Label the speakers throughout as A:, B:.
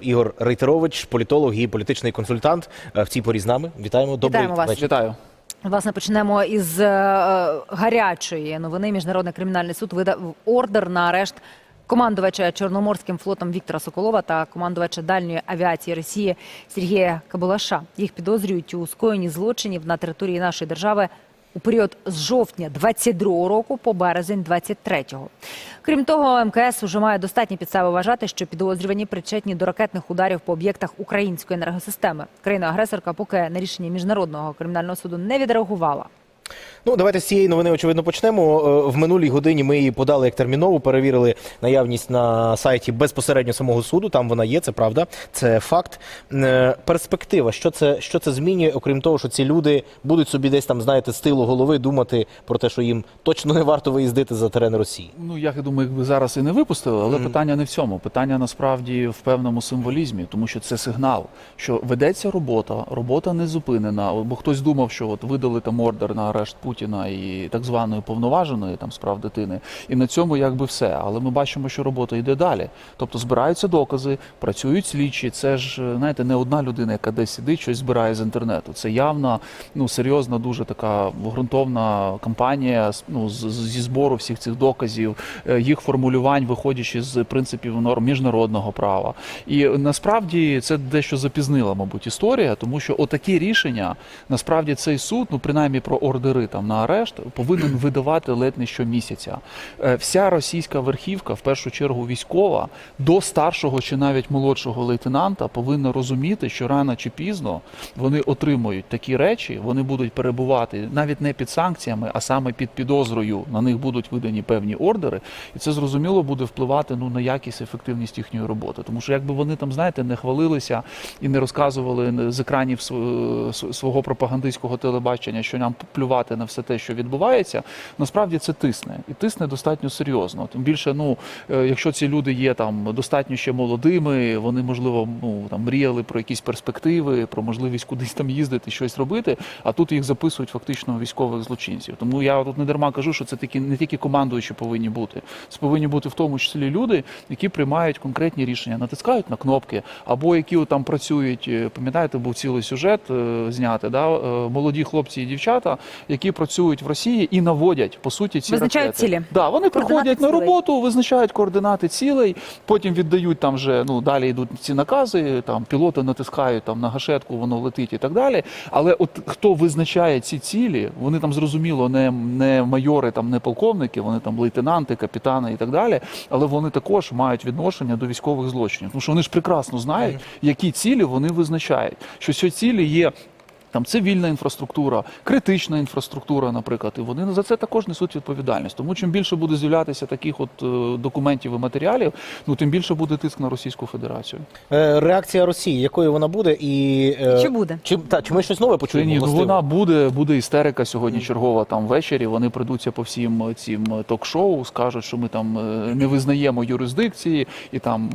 A: Ігор Рейтерович, політолог і політичний консультант е, в цій порі з нами. Вітаємо. Добрий
B: Вітаємо вас.
A: вечір.
C: Вітаю.
B: Власне, почнемо із е, гарячої новини. Міжнародний кримінальний суд видав ордер на арешт командувача Чорноморським флотом Віктора Соколова та командувача дальньої авіації Росії Сергія Кабулаша. Їх підозрюють у скоєнні злочинів на території нашої держави у період з жовтня 22 року по березень 23-го. Крім того, МКС вже має достатні підстави вважати, що підозрювані причетні до ракетних ударів по об'єктах української енергосистеми. Країна-агресорка поки на рішення міжнародного кримінального суду не відреагувала.
A: Ну, давайте з цієї новини, очевидно, почнемо. Е, В минулій годині ми її подали як термінову, перевірили наявність на сайті безпосередньо самого суду. Там вона є, це правда, це факт. Е, Перспектива, що це, що це змінює, окрім того, що ці люди будуть собі десь там, знаєте, з тилу голови думати про те, що їм точно не варто виїздити за терен Росії.
C: Ну я думаю, якби зараз і не випустили, але питання не в цьому. Питання насправді в певному символізмі, тому що це сигнал, що ведеться робота, робота не зупинена. Бо хтось думав, що от видали там ордер на арешт Путіна і так званої повноваженої там справ дитини, і на цьому якби все. Але ми бачимо, що робота йде далі. Тобто збираються докази, працюють слідчі. Це ж знаєте, не одна людина, яка десь сидить, щось збирає з інтернету. Це явна, ну серйозна, дуже така ґрунтовна кампанія ну, з- зі збору всіх цих доказів, е, їх формулювань, виходячи з принципів норм міжнародного права. І насправді це дещо запізнила, мабуть, історія, тому що отакі рішення насправді цей суд, ну принаймні про ордери там на арешт, повинен видавати ледь не щомісяця. Е, Вся російська верхівка, в першу чергу військова, до старшого чи навіть молодшого лейтенанта повинна розуміти, що рано чи пізно вони отримують такі речі, вони будуть перебувати навіть не під санкціями, а саме під підозрою. На них будуть видані певні ордери, і це зрозуміло буде впливати ну на якість ефективність їхньої роботи. Тому що якби вони там, знаєте, не хвалилися і не розказували з екранів св- свого пропагандистського телебачення, що нам плювати на все те, що відбувається, насправді це тисне і тисне достатньо серйозно. Тим більше, ну е, якщо ці люди є там достатньо ще молодими, вони можливо ну там мріяли про якісь перспективи, про можливість кудись там їздити, щось робити. А тут їх записують фактично військових злочинців. Тому я тут не дарма кажу, що це такі не тільки командуючі повинні бути. Це повинні бути в тому числі люди, які приймають конкретні рішення, натискають на кнопки, або які там працюють. е, Пам'ятаєте, був цілий сюжет е, зняти, да молоді хлопці і дівчата, які працюють в Росії і наводять по суті ці
B: Визначають
C: ракети.
B: цілі.
C: Да, вони
B: Координати
C: приходять на
B: цілей.
C: роботу, визначають координати цілей, потім віддають там вже ну далі йдуть ці накази. Там пілоти натискають там на гашетку, воно летить і так далі. Але от хто визначає ці цілі, вони там зрозуміло не, не майори, там не полковники, вони там лейтенанти, капітани і так далі. Але вони також мають відношення до військових злочинів. Тому що вони ж прекрасно знають, які цілі вони визначають. Що ці цілі є. Там цивільна інфраструктура, критична інфраструктура, наприклад, і вони за це також несуть відповідальність. Тому чим більше буде з'являтися таких от е, документів і матеріалів, ну тим більше буде тиск на Російську Федерацію.
A: Е, Реакція Росії, якою вона буде, і е,
B: Чи буде?
A: Чи, та, чи ми щось нове почуємо?
C: ні, ну
A: властиво?
C: вона буде, буде істерика сьогодні чергова там ввечері. Вони прийдуться по всім цим ток-шоу, скажуть, що ми там не визнаємо юрисдикції і там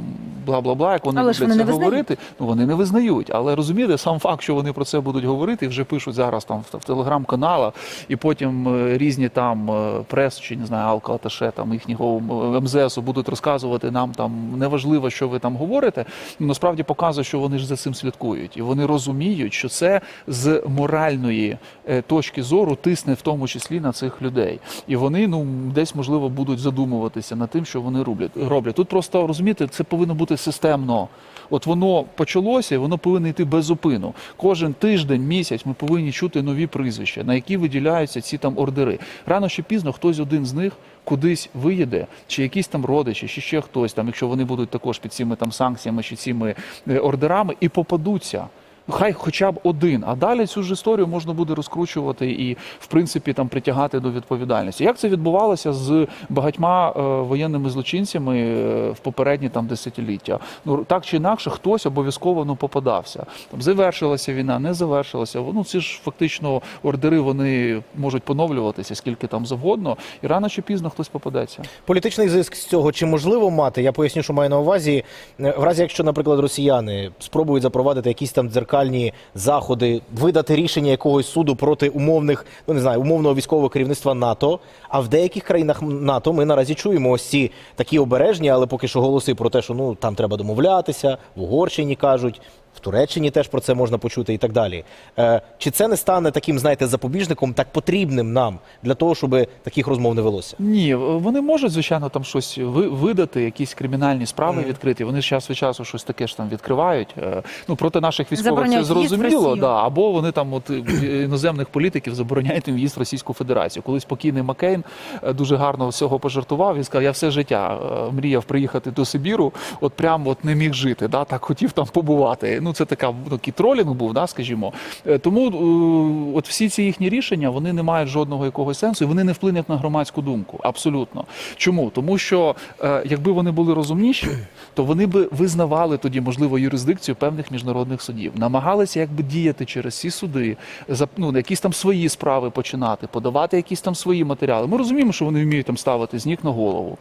C: бла бла бла. Як вони
B: вони
C: це
B: не
C: говорити, ну вони не визнають. Але розумієте, сам факт, що вони про це будуть говорити, вже пишуть зараз там в, телеграм-каналах, і потім е, різні там е, прес чи не знаю, Алка Аташе, там їхнього МЗСу будуть розказувати нам там неважливо, що ви там говорите. Ну, насправді показує, що вони ж за цим слідкують, і вони розуміють, що це з моральної е, точки зору тисне в тому числі на цих людей. І вони ну десь можливо будуть задумуватися над тим, що вони роблять. роблять. Тут просто розумієте, це повинно бути системно. От воно почалося, і воно повинно йти без зупину. Кожен тиждень, місяць ми повинні чути нові прізвища, на які виділяються ці там ордери. Рано чи пізно хтось один з них кудись виїде, чи якісь там родичі, чи ще хтось там, якщо вони будуть також під цими там санкціями чи цими е, ордерами, і попадуться. Хай хоча б один, а далі цю ж історію можна буде розкручувати і, в принципі, там притягати до відповідальності. Як це відбувалося з багатьма е, воєнними злочинцями е, в попередні там десятиліття? Ну так чи інакше, хтось обов'язково ну попадався. Там завершилася війна, не завершилася. Ну ці ж фактично ордери вони можуть поновлюватися скільки там завгодно, і рано чи пізно хтось попадеться.
A: Політичний зиск з цього чи можливо мати? Я поясню, що маю на увазі. Е, В разі, якщо, наприклад, росіяни спробують запровадити якісь там дзеркальні вирішальні заходи, видати рішення якогось суду проти умовних, ну не знаю, умовного військового керівництва НАТО. А в деяких країнах НАТО ми наразі чуємо ось ці такі обережні, але поки що голоси про те, що ну там треба домовлятися, в Угорщині кажуть. В Туреччині теж про це можна почути і так далі. Е, чи це не стане таким, знаєте, запобіжником, так потрібним нам для того, щоб таких розмов не велося?
C: Ні, вони можуть, звичайно, там щось ви- видати, якісь кримінальні справи відкриті. Вони час від часу щось таке ж там відкривають. Е, Ну проти наших військових це
B: Забороняють
C: зрозуміло, да. або вони там, от е, іноземних політиків, забороняють їм в'їзд в Російську Федерацію. Коли спокійний Маккейн дуже гарно всього пожартував. Він сказав, я все життя мріяв приїхати до Сибіру, от прям от не міг жити. Да, так хотів там побувати. Ну це така такий тролінг був, да, скажімо. Е, Тому е, от всі ці їхні рішення вони не мають жодного якогось сенсу, і вони не вплинуть на громадську думку. Абсолютно. Чому? Тому що е, якби вони були розумніші, то вони би визнавали тоді можливо юрисдикцію певних міжнародних судів, намагалися якби діяти через ці суди, ну якісь там свої справи починати, подавати якісь там свої матеріали. Ми розуміємо, що вони вміють там ставити з ніг на голову.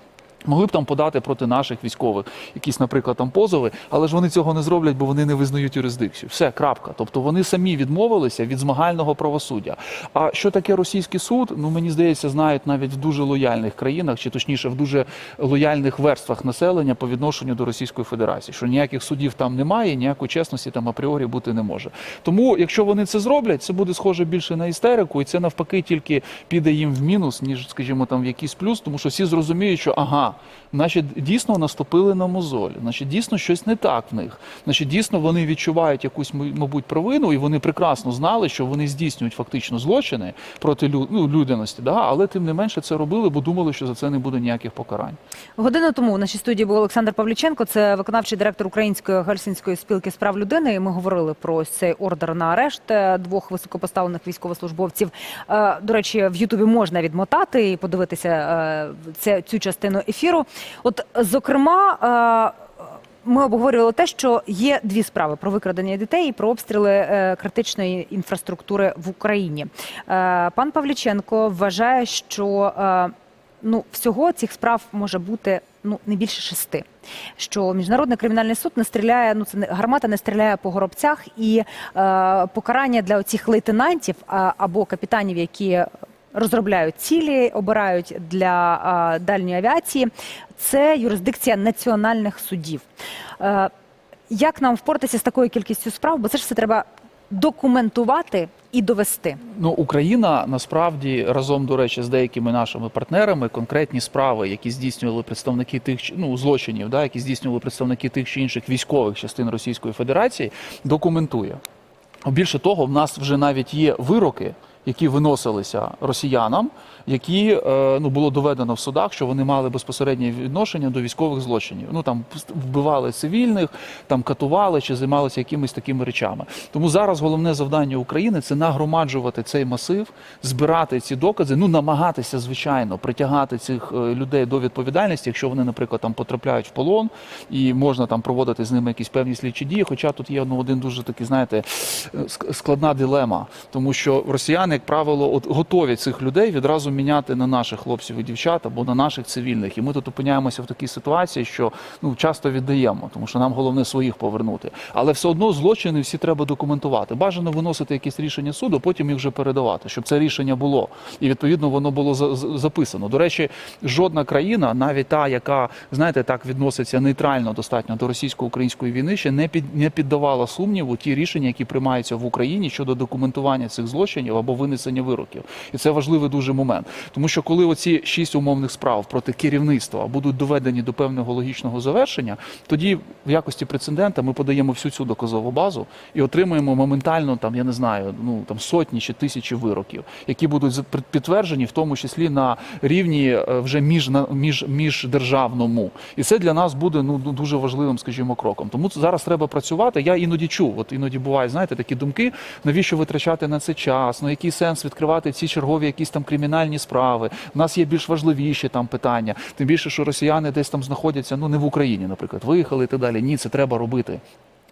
C: Могли б там подати проти наших військових якісь, наприклад, там позови, але ж вони цього не зроблять, бо вони не визнають юрисдикцію. Все, крапка. Тобто вони самі відмовилися від змагального правосуддя. А що таке російський суд? Ну мені здається, знають навіть в дуже лояльних країнах, чи точніше в дуже лояльних верствах населення по відношенню до Російської Федерації, що ніяких судів там немає, ніякої чесності там апріорі бути не може. Тому, якщо вони це зроблять, це буде схоже більше на істерику, і це навпаки тільки піде їм в мінус, ніж, скажімо, там в якийсь плюс, тому що всі зрозуміють, що ага, значить, дійсно наступили на мозоль, значить, дійсно щось не так в них. Значить, дійсно вони відчувають якусь, мабуть, провину, і вони прекрасно знали, що вони здійснюють фактично злочини проти лю- ну, людяності, да? але тим не менше це робили, бо думали, що за це не буде ніяких покарань.
B: Годину тому в нашій студії був Олександр Павліченко, це виконавчий директор Української гельсінської спілки з прав людини. І ми говорили про цей ордер на арешт е, двох високопоставлених військовослужбовців. Е, До речі, в Ютубі можна відмотати і подивитися е, це, цю частину ефіру. От, зокрема. е, Ми обговорювали те, що є дві справи про викрадення дітей і про обстріли е, критичної інфраструктури в Україні. Е, пан Павліченко вважає, що ну всього цих справ може бути ну не більше шести. Що міжнародний кримінальний суд не стріляє, ну це не гармата не стріляє по горобцях, і е, покарання для оцих лейтенантів а, або капітанів, які розробляють цілі, обирають для дальньої авіації. Це юрисдикція національних судів. Е, як нам впоратися з такою кількістю справ? Бо це ж все треба документувати і довести.
C: Ну, Україна насправді разом, до речі, з деякими нашими партнерами конкретні справи, які здійснювали представники тих ну, злочинів, да, які здійснювали представники тих чи інших військових частин Російської Федерації, документує. Більше того, в нас вже навіть є вироки, які виносилися росіянам, які е, ну було доведено в судах, що вони мали безпосереднє відношення до військових злочинів. Ну там вбивали цивільних, там катували чи займалися якимись такими речами. Тому зараз головне завдання України це нагромаджувати цей масив, збирати ці докази, ну намагатися звичайно притягати цих е, людей до відповідальності, якщо вони, наприклад, там потрапляють в полон, і можна там проводити з ними якісь певні слідчі дії. Хоча тут є ну, один дуже такий, знаєте, е, складна дилема, тому що росіяни, як правило, от готові цих людей відразу міняти на наших хлопців і дівчат або на наших цивільних. І ми тут опиняємося в такій ситуації, що ну часто віддаємо, тому що нам головне своїх повернути. Але все одно злочини всі треба документувати. Бажано виносити якісь рішення суду, потім їх вже передавати, щоб це рішення було і відповідно воно було за- за- записано. До речі, жодна країна, навіть та, яка знаєте, так відноситься нейтрально достатньо до російсько-української війни, ще не під не піддавала сумніву ті рішення, які приймаються в Україні щодо документування цих злочинів або винесення вироків. І це важливий дуже момент, тому що коли оці шість умовних справ проти керівництва будуть доведені до певного логічного завершення, тоді в якості прецедента ми подаємо всю цю доказову базу і отримуємо моментально там, я не знаю, ну там сотні чи тисячі вироків, які будуть підтверджені, в тому числі на рівні е, вже між, між, міждержавному. І це для нас буде ну дуже важливим, скажімо, кроком. Тому зараз треба працювати. Я іноді чув, от іноді бувають, знаєте, такі думки, навіщо витрачати на це час? Ну який сенс відкривати ці чергові якісь там кримінальні справи? У нас є більш важливіші там питання. Тим більше, що росіяни десь там знаходяться, ну не в Україні, наприклад, виїхали і так далі. Ні, це треба робити.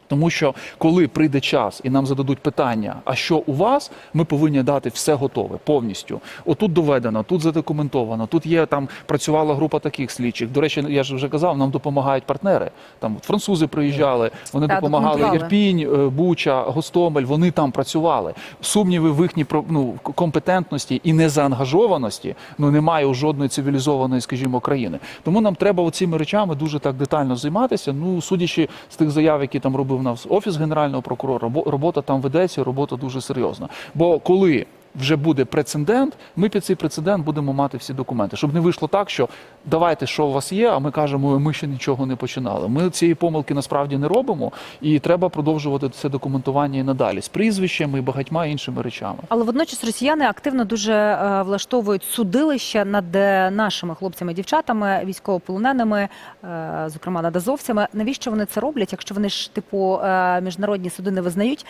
C: Тому що коли прийде час і нам зададуть питання, а що у вас, ми повинні дати все готове повністю. Отут доведено, тут задокументовано, тут є там працювала група таких слідчих. До речі, я ж вже казав, нам допомагають партнери. Там от французи приїжджали, вони
B: Так,
C: допомагали. Ірпінь, е, Буча, Гостомель. Вони там працювали. Сумніви в їхній ну, компетентності і незаангажованості ну немає у жодної цивілізованої, скажімо, країни. Тому нам треба оціми речами дуже так детально займатися. Ну, судячи з тих заяв, які там робив нас офіс генерального прокурора, робота там ведеться, робота дуже серйозна. Бо коли вже буде прецедент, ми під цей прецедент будемо мати всі документи, щоб не вийшло так, що давайте, що у вас є, а ми кажемо, ми ще нічого не починали. Ми цієї помилки насправді не робимо, і треба продовжувати це документування і надалі з прізвищами і багатьма іншими речами.
B: Але водночас росіяни активно дуже е, влаштовують судилища над е, нашими хлопцями, дівчатами, військовополоненими, е, зокрема над азовцями. Навіщо вони це роблять? Якщо вони ж типу міжнародні суди не визнають,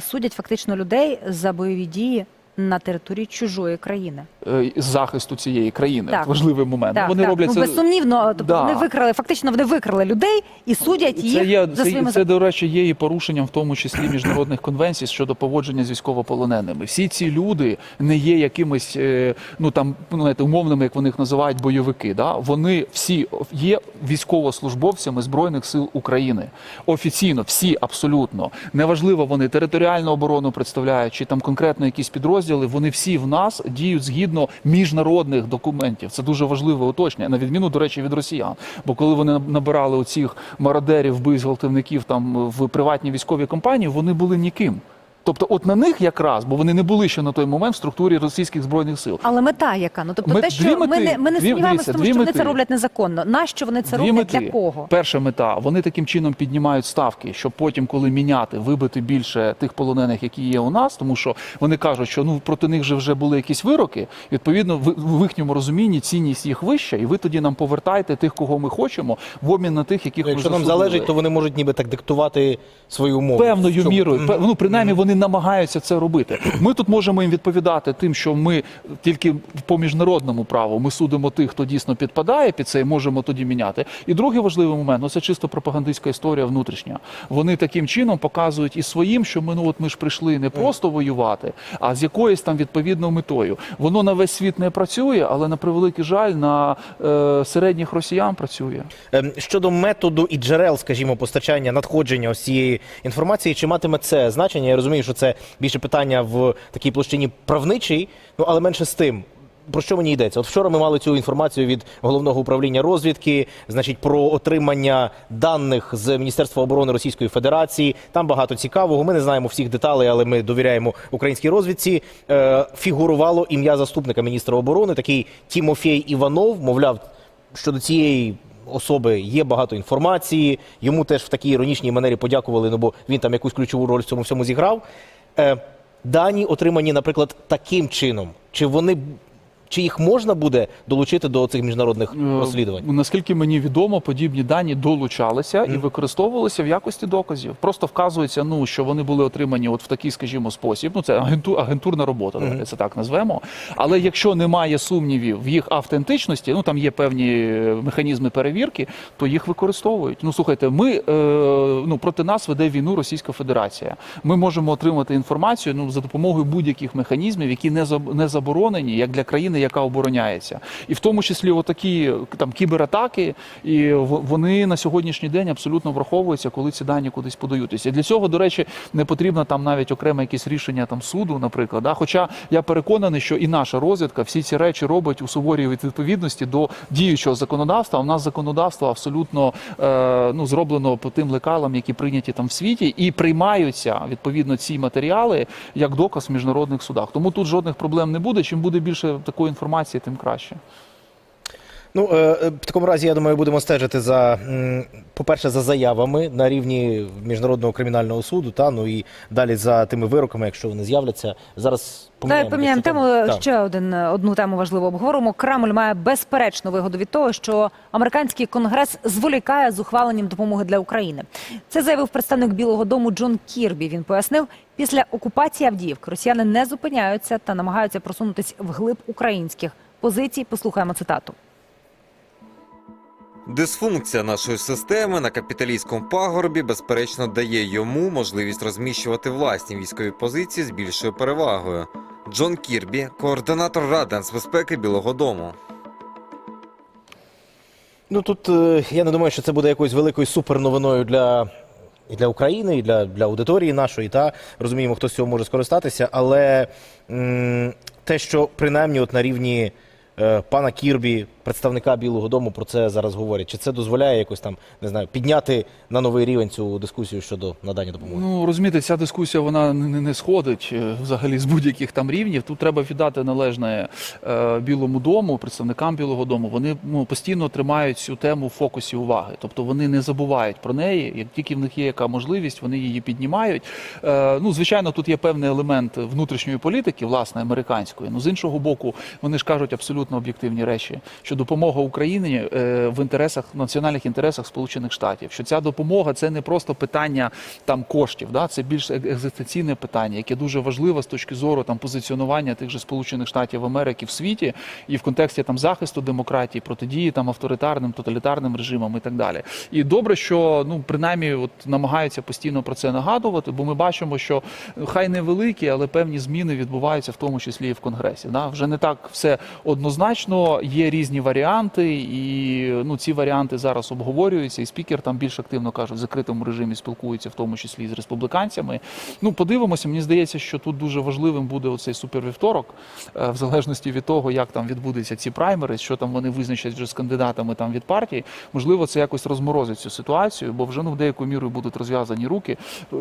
B: судять фактично людей за бойові дії на території чужої країни.
C: Е, з захисту цієї країни
B: Так.
C: важливий момент.
B: Так,
C: Вони
B: так.
C: роблять
B: ну,
C: це
B: безсумнівно. Тобто
C: Да.
B: вони викрали, фактично вони викрали людей і судять їх
C: Це є
B: за
C: це,
B: своїми
C: це, до речі, є і порушенням, в тому числі міжнародних конвенцій щодо поводження з військовополоненими. Всі ці люди не є якимись е, ну там ну, знаєте, умовними, як вони їх називають, бойовики. Да? Вони всі є військовослужбовцями збройних сил України. Офіційно, всі абсолютно неважливо, вони територіальну оборону представляють чи там конкретно якісь підрозділи. Вони всі в нас діють згідно міжнародних документів. Це дуже важливе уточнення, на відміну, до речі, від росіян. Бо коли вони набирали оцих мародерів, вбивць, галтівників там в приватні військові компанії, вони були ніким. Тобто, от на них якраз, бо вони не були ще на той момент в структурі російських збройних сил.
B: Але мета яка? Ну тобто
C: Ми-
B: те, що
C: дві
B: ми
C: мети.
B: не ми не
C: Дві-
B: сумніваємося,
C: дивіться,
B: в тому що вони це роблять незаконно. Нащо вони це
C: Дві
B: роблять
C: мети.
B: для кого?
C: Перша мета. Вони таким чином піднімають ставки, щоб потім, коли міняти, вибити більше тих полонених, які є у нас, тому що вони кажуть, що ну проти них же вже були якісь вироки. Відповідно, в, в їхньому розумінні цінність їх вища, і ви тоді нам повертаєте тих, кого ми хочемо, в обмін на тих, яких
A: Якщо
C: ви
A: нам
C: засудили.
A: залежить, то вони можуть ніби так диктувати свою умови.
C: Певною
A: Щоб-
C: мірою,
A: Мгм.
C: пе- ну принаймні вони намагаються це робити. Ми тут можемо їм відповідати тим, що ми тільки по міжнародному праву ми судимо тих, хто дійсно підпадає під це, і можемо тоді міняти. І другий важливий момент ну це чисто пропагандистська історія внутрішня. Вони таким чином показують і своїм, що ми ну от ми ж прийшли не просто воювати, а з якоюсь там відповідною метою. Воно на весь світ не працює, але на превеликий жаль, на е, середніх росіян працює.
A: Ем, Щодо методу і джерел, скажімо, постачання надходження ось цієї інформації, чи матиме це значення? Я розумію, що це більше питання в такій площині правничій, ну але менше з тим. Про що мені йдеться? От вчора ми мали цю інформацію від головного управління розвідки, значить, про отримання даних з Міністерства оборони Російської Федерації. Там багато цікавого. Ми не знаємо всіх деталей, але ми довіряємо українській розвідці. Е, фігурувало ім'я заступника міністра оборони, такий Тімофій Іванов, мовляв, щодо цієї особи є багато інформації. Йому теж в такій іронічній манері подякували, ну бо він там якусь ключову роль в цьому всьому зіграв. Е, дані отримані, наприклад, таким чином. Чи вони чи їх можна буде долучити до цих міжнародних
C: Е,
A: розслідувань?
C: Наскільки мені відомо, подібні дані долучалися і використовувалися в якості доказів. Просто вказується, ну що вони були отримані от в такий, скажімо, спосіб. Ну це агенту, агентурна робота, давайте це так назвемо. Але якщо немає сумнівів в їх автентичності, ну там є певні е, механізми перевірки, то їх використовують. Ну слухайте, ми е, ну проти нас веде війну Російська Федерація. Ми можемо отримати інформацію ну за допомогою будь-яких механізмів, які не заборонені як для країни, яка обороняється, і в тому числі отакі там кібератаки, і вони на сьогоднішній день абсолютно враховуються, коли ці дані кудись подаються. І для цього, до речі, не потрібно там навіть окреме якесь рішення там суду, наприклад. Да? Хоча я переконаний, що і наша розвідка всі ці речі робить у суворій відповідності до діючого законодавства. У нас законодавство абсолютно е, ну зроблено по тим лекалам, які прийняті там в світі, і приймаються відповідно ці матеріали як доказ в міжнародних судах. Тому тут жодних проблем не буде. Чим буде більше такої інформації, тим краще.
A: Ну, е, е, в такому разі, я думаю, будемо стежити за, по-перше, за заявами на рівні Міжнародного кримінального суду, та ну і далі за тими вироками, якщо вони з'являться. Зараз
B: Давай поміняємо тему.
A: Так.
B: Ще один одну тему важливо обговоримо. Кремль має безперечну вигоду від того, що американський конгрес зволікає з ухваленням допомоги для України. Це заявив представник Білого Дому Джон Кірбі. Він пояснив, після окупації Авдіївки росіяни не зупиняються та намагаються просунутись вглиб українських позицій. Послухаємо цитату.
D: Дисфункція нашої системи на капіталістському пагорбі безперечно дає йому можливість розміщувати власні військові позиції з більшою перевагою. Джон Кірбі, координатор Ради нацбезпеки Білого Дому.
A: Ну тут е, я не думаю, що це буде якоюсь великою суперновиною для. І для України, і для, для аудиторії нашої, та розуміємо, хто з цього може скористатися. Але м, те, що принаймні от на рівні пана Кірбі, представника Білого Дому, про це зараз говорять, чи це дозволяє якось там не знаю підняти на новий рівень цю дискусію щодо надання допомоги?
C: Ну розумієте, ця дискусія вона не, не сходить е, взагалі з будь-яких там рівнів. Тут треба віддати належне е, Білому дому, представникам Білого дому. Вони ну, постійно тримають цю тему в фокусі уваги. Тобто вони не забувають про неї. Як тільки в них є яка можливість, вони її піднімають. Е, ну, звичайно, тут є певний елемент внутрішньої політики, власне, американської. Ну з іншого боку, вони ж кажуть абсолютно об'єктивні речі, що допомога Україні е, в інтересах національних інтересах Сполучених Штатів, що ця допомога це не просто питання там коштів, да це більш ек- екзистенційне питання, яке дуже важливе з точки зору там позиціонування тих же Сполучених Штатів Америки в світі і в контексті там захисту демократії, протидії там авторитарним тоталітарним режимам і так далі. І добре, що ну принаймні от намагаються постійно про це нагадувати, бо ми бачимо, що е, хай невеликі, але певні зміни відбуваються в тому числі і в конгресі. Да? Вже не так все однозначно. Є різні варіанти, і ну ці варіанти зараз обговорюються. І спікер там більш активно кажуть, в закритому режимі спілкується, в тому числі з республіканцями. Ну подивимося. Мені здається, що тут дуже важливим буде оцей супервівторок, е, в залежності від того, як там відбудуться ці праймери, що там вони визначать вже з кандидатами там від партії. Можливо, це якось розморозить цю ситуацію, бо вже ну в деяку міру будуть розв'язані руки. Е,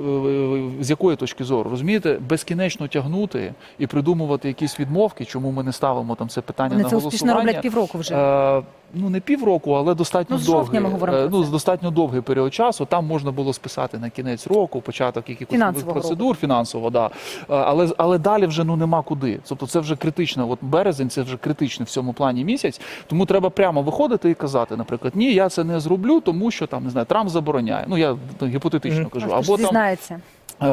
C: З якої точки зору розумієте, безкінечно тягнути і придумувати якісь відмовки, чому ми не ставимо там це питання
B: Вони
C: на
B: це успішно роблять півроку вже.
C: Е, ну не півроку, але достатньо
B: Ну,
C: довгий.
B: ми говоримо
C: е, ну, достатньо довгий період часу. Там можна було списати на кінець року, початок якихось процедур фінансово, да. Е, Але але далі вже ну нема куди. Тобто це вже критично. От березень це вже критичний в цьому плані місяць. Тому треба прямо виходити і казати, наприклад, ні, я це не зроблю, тому що там не знаю, Трамп забороняє. Ну я гіпотетично
A: Мгм.
C: кажу,
B: Може,
C: або там
B: зізнається.
C: Е,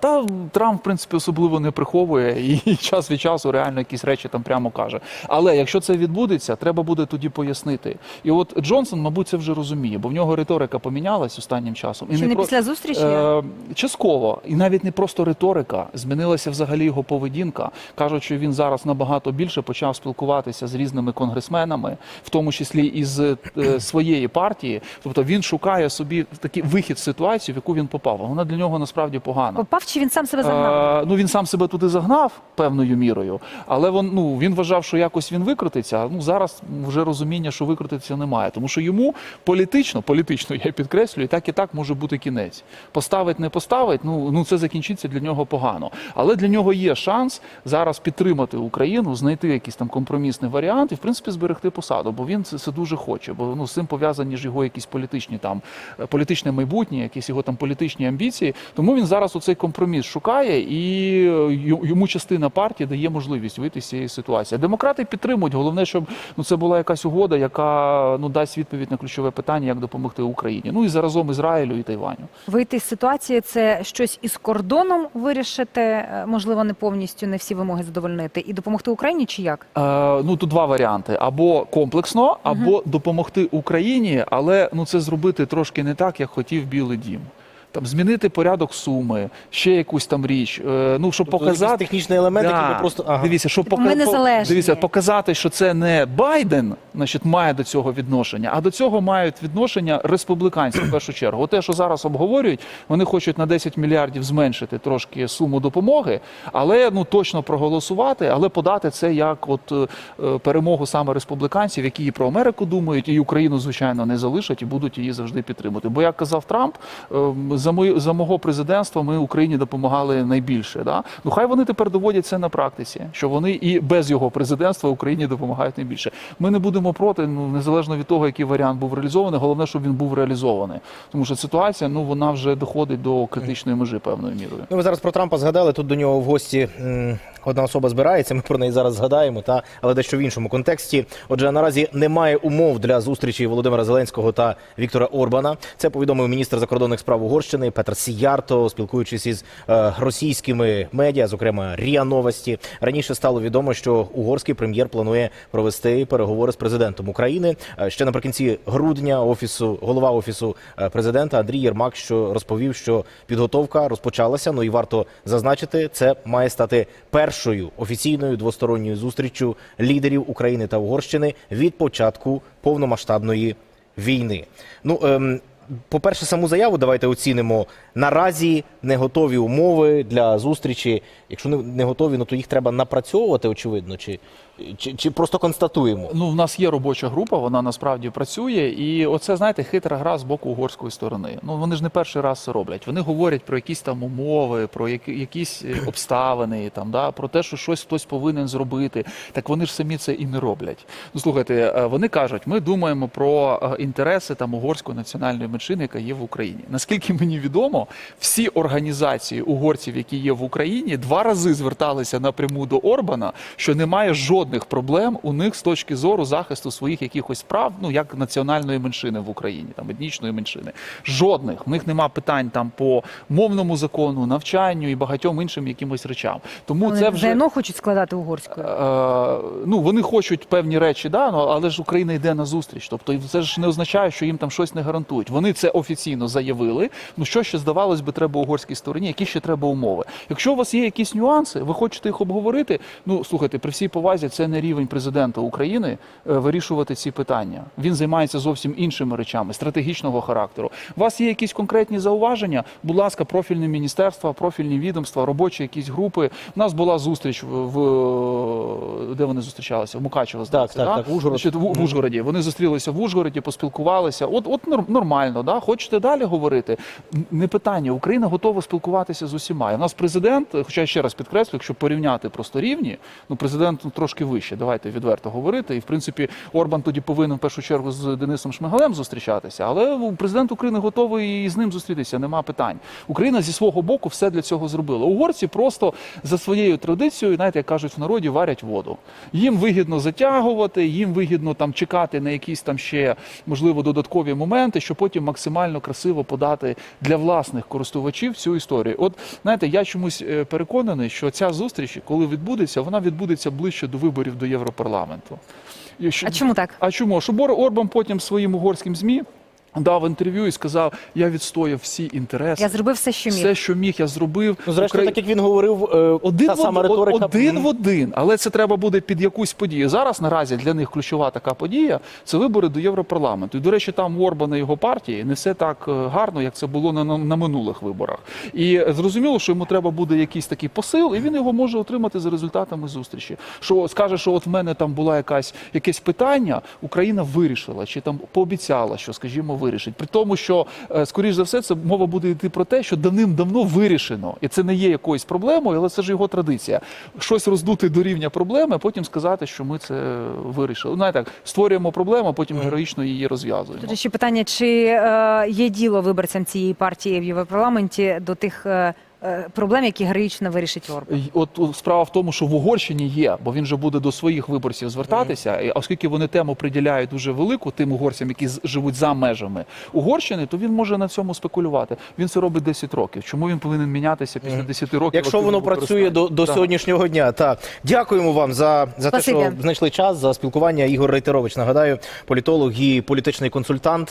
C: Та Трамп, в принципі, особливо не приховує і час від часу реально якісь речі там прямо каже. Але якщо це відбудеться, треба буде тоді пояснити. І от Джонсон, мабуть, це вже розуміє, бо в нього риторика помінялась останнім часом. І
B: Чи не
C: про-
B: після зустрічі?
C: Е, частково, і навіть не просто риторика, змінилася взагалі його поведінка. Кажуть, що він зараз набагато більше почав спілкуватися з різними конгресменами, в тому числі із е, своєї партії. Тобто він шукає собі такий вихід з ситуації, в яку він попав. Вона для нього насправді погана.
B: Попав чи він сам себе загнав?
C: Е, ну він сам себе туди загнав певною мірою, але він, ну, він вважав, що якось він викрутиться. Ну зараз вже розуміння, що викрутитися немає, тому що йому політично, політично я підкреслюю, так і так може бути кінець. Поставить, не поставить. Ну ну це закінчиться для нього погано. Але для нього є шанс зараз підтримати Україну, знайти якийсь там компромісний варіант і в принципі зберегти посаду, бо він це, це дуже хоче. Бо ну з цим пов'язані ж його якісь політичні там е, політичне майбутнє, якісь його там політичні амбіції. Тому він зараз оцей компроміс шукає, і е, йому частина партії дає можливість вийти з цієї ситуації. Демократи підтримують. Головне, щоб ну це була якась угода, яка ну дасть відповідь на ключове питання, як допомогти Україні. Ну і заразом Ізраїлю і Тайваню.
B: Вийти з ситуації це щось із кордоном вирішити, е, можливо, не повністю не всі вимоги задовольнити, і допомогти Україні чи як?
C: Е, ну тут два варіанти: або комплексно, або допомогти Україні, але ну це зробити трошки не так, як хотів Білий Дім. Там змінити порядок суми, ще якусь там річ. Е, ну щоб
A: Тобто
C: показати
A: технічний елемент, який ми просто ага.
C: Дивіться, щоб
B: Типу,
C: пока-
B: ми
C: дивіться, показати, що це не Байден, значить, має до цього відношення, а до цього мають відношення республіканці в першу чергу. Те, що зараз обговорюють, вони хочуть на 10 мільярдів зменшити трошки суму допомоги, але ну точно проголосувати, але подати це як от е, перемогу саме республіканців, які і про Америку думають, і Україну, звичайно, не залишать і будуть її завжди підтримувати. Бо як казав Трамп, е, за мою за мого президентства ми Україні допомагали найбільше. Да? Ну хай вони тепер доводять це на практиці, що вони і без його президентства Україні допомагають найбільше. Ми не будемо проти, ну незалежно від того, який варіант був реалізований. Головне, щоб він був реалізований, тому що ситуація ну вона вже доходить до критичної межі певною мірою.
A: Ну, ви зараз про Трампа згадали. Тут до нього в гості одна особа збирається. Ми про неї зараз згадаємо, та але дещо в іншому контексті. Отже, наразі немає умов для зустрічі Володимира Зеленського та Віктора Орбана. Це повідомив міністр закордонних справ Угорщини. Угорщини Петр Сіярто, спілкуючись із е, російськими медіа, зокрема Ріа Новості, раніше стало відомо, що угорський прем'єр планує провести переговори з президентом України Е, ще наприкінці грудня. Офісу голова офісу е, президента Андрій Єрмак, що розповів, що підготовка розпочалася. Ну і варто зазначити, це має стати першою офіційною двосторонньою зустріччю лідерів України та Угорщини від початку повномасштабної війни. Ну ем, по-перше, саму заяву давайте оцінимо. Наразі не готові умови для зустрічі. Якщо не, готові, ну то їх треба напрацьовувати, очевидно, чи, чи, чи просто констатуємо.
C: Ну, в нас є робоча група, вона насправді працює, і оце знаєте хитра гра з боку угорської сторони. Ну вони ж не перший раз це роблять. Вони говорять про якісь там умови, про які, якісь е, обставини, там да про те, що щось хтось повинен зробити. Так вони ж самі це і не роблять. Ну слухайте, е, вони кажуть, ми думаємо про е, інтереси там угорської національної меншини, яка є в Україні. Наскільки мені відомо, всі організації угорців, які є в Україні, два рази зверталися напряму до Орбана, що немає жодних проблем у них з точки зору захисту своїх якихось прав, ну як національної меншини в Україні, там етнічної меншини. Жодних в них нема питань там по мовному закону, навчанню і багатьом іншим якимось речам. Тому
B: Вони
C: це вже
B: давно хочуть складати угорською.
C: Е, ну вони хочуть певні речі, да, ну, але ж Україна йде на зустріч. Тобто це ж не означає, що їм там щось не гарантують. Вони це офіційно заявили. Ну що ще здавалось би, треба угорській стороні, які ще треба умови. Якщо у вас є якісь нюанси, ви хочете їх обговорити. Ну слухайте, при всій повазі, це не рівень президента України е, вирішувати ці питання. Він займається зовсім іншими речами, стратегічного характеру. У вас є якісь конкретні зауваження? Будь ласка, профільне міністерство, профільні відомства, робочі якісь групи. У нас була зустріч в, де вони зустрічалися? В Мукачево, здається,
A: так, так, в Ужгород.
C: Значить, в, в Ужгороді. Вони зустрілися в Ужгороді, поспілкувалися. От, от нор- нормально, да? Хочете далі говорити? Не питання. Україна готова спілкуватися з усіма. І у нас президент, хоча я ще раз підкреслю, якщо порівняти просто рівні, ну президент ну, трошки вище. Давайте відверто говорити. І в принципі Орбан тоді повинен в першу чергу з Денисом Шмигалем зустрічатися. Але президент України готовий і з ним зустрітися. Нема питань. Україна зі свого боку все для цього зробила. Угорці просто за своєю традицією, знаєте, як кажуть в народі, варять воду. Їм вигідно затягувати, їм вигідно там чекати на якісь там ще можливо додаткові моменти, щоб потім максимально красиво подати для власних користувачів цю історію. От знаєте, я чомусь е, переконаний, що ця зустріч, коли відбудеться, вона відбудеться ближче до виборів до Європарламенту.
B: А чому так?
C: а чому? Ор- Орбан потім своїм угорським ЗМІ дав інтерв'ю і сказав: я відстояв всі інтереси.
B: Я зробив все, що міг.
C: Все, що міг, я зробив.
A: Ну, зрештою,
C: Украї-
A: так як він говорив, е,
C: один,
A: та
C: в,
A: сама риторика.
C: один в один, але це треба буде під якусь подію. Зараз наразі для них ключова така подія це вибори до Європарламенту. І, до речі, там у Орбана і його партії не все так е, гарно, як це було на, на, на минулих виборах. І зрозуміло, що йому треба буде якийсь такий посил, і він його може отримати за результатами зустрічі. Що скаже, що от в мене там була якась якесь питання, Україна вирішила чи там пообіцяла, що скажімо, вирішить. При тому, що е, скоріш за все, це мова буде йти про те, що давним-давно вирішено, і це не є якоюсь проблемою, але це ж його традиція. Щось роздути до рівня проблеми, а потім сказати, що ми це вирішили. Знаєте, так, створюємо проблему, а потім героїчно її розв'язуємо.
B: Тут ще питання, чи е, є діло виборцям цієї партії в Європарламенті до тих е, проблем, які героїчно вирішить Орбан?
C: От справа в тому, що в Угорщині є, бо він же буде до своїх виборців звертатися. І оскільки вони тему приділяють дуже велику тим угорцям, які з- живуть за межами Угорщини, то він може на цьому спекулювати. Він це робить 10 років. Чому він повинен мінятися після 10 років?
A: Якщо воно працює до, до сьогоднішнього дня, так дякуємо вам за, за те, що знайшли час за спілкування. Ігор Рейтерович, нагадаю, політолог і політичний консультант.